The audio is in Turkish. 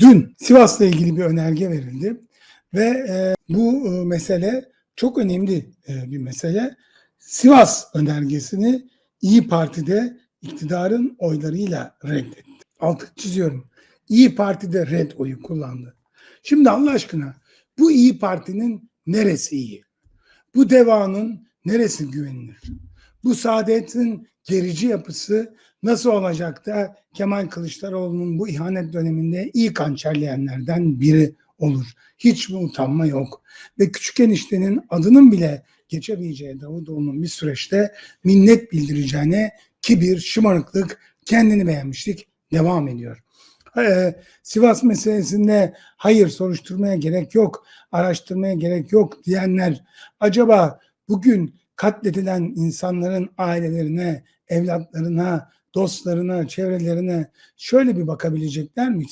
Dün Sivas'la ilgili bir önerge verildi ve e, bu e, mesele çok önemli e, bir mesele. Sivas önergesini İyi Parti'de iktidarın oylarıyla reddetti. Altı çiziyorum. İyi Parti'de red oyu kullandı. Şimdi Allah aşkına bu İyi Parti'nin neresi iyi? Bu devanın neresi güvenilir? Bu saadetin gerici yapısı nasıl olacak da Kemal Kılıçdaroğlu'nun bu ihanet döneminde ilk hançerleyenlerden biri olur. Hiç mi utanma yok? Ve küçük eniştenin adının bile geçemeyeceği Davutoğlu'nun bir süreçte minnet bildireceğine kibir, şımarıklık, kendini beğenmişlik devam ediyor. Ee, Sivas meselesinde hayır soruşturmaya gerek yok, araştırmaya gerek yok diyenler acaba bugün katledilen insanların ailelerine, evlatlarına, dostlarına, çevrelerine şöyle bir bakabilecekler mi?